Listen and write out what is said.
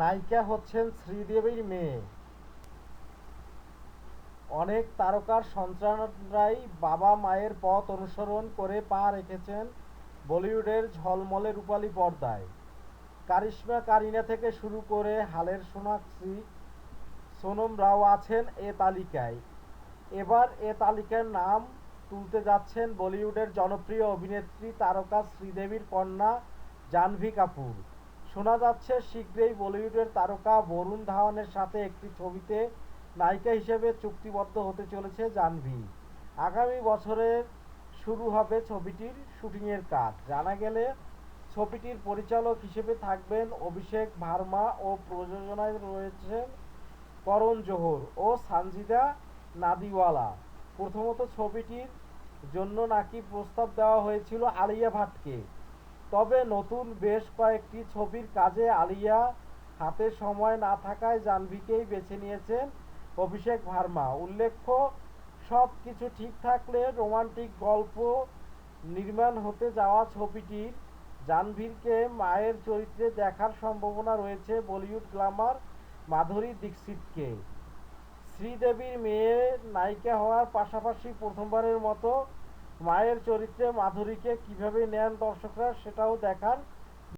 নায়িকা হচ্ছেন শ্রীদেবীর মেয়ে। অনেক তারকার সন্তানরাই বাবা মায়ের পথ অনুসরণ করে পা রেখেছেন বলিউডের ঝলমলে রূপালী পর্দায়। কারিশ্মা কারিনা থেকে শুরু করে হালের সোনাক্ষী, সোনম রাও আছেন এ তালিকায়। এবার এ তালিকার নাম তুলতে যাচ্ছেন বলিউডের জনপ্রিয় অভিনেত্রী, তারকা শ্রীদেবীর কন্যা জাহ্নবী কাপুর। শোনা যাচ্ছে, শীঘ্রই বলিউডের তারকা বরুণ ধাওয়ানের সাথে একটি ছবিতে নায়িকা হিসেবে চুক্তিবদ্ধ হতে চলেছে জাহ্নবী। আগামী বছরের শুরু হবে ছবিটির শুটিংয়ের কাজ। জানা গেলে, ছবিটির পরিচালক হিসেবে থাকবেন অভিষেক ভার্মা ও প্রযোজনায় রয়েছেন করণ জোহর ও সানজিদা নাদিওয়ালা। প্রথমত ছবিটির জন্য নাকি প্রস্তাব দেওয়া হয়েছিল আলিয়া ভাটকে। তবে নতুন বেশ কয়েকটি ছবির কাজে আলিয়া হাতে সময় না থাকায় জাহ্নবীকেই বেছে নিয়েছেন অভিষেক ভার্মা। উল্লেখ্য, সব কিছু ঠিক থাকলে রোমান্টিক গল্প নির্মাণ হতে যাওয়া ছবিটির জাহ্নবীরকে মায়ের চরিত্রে দেখার সম্ভাবনা রয়েছে বলিউড গ্ল্যামার মাধুরী দীক্ষিতকে। শ্রীদেবীর মেয়ে নায়িকা হওয়ার পাশাপাশি প্রথমবারের মতো মায়ের চরিত্রে মাধুরীকে কীভাবে নেন দর্শকরা সেটাও দেখার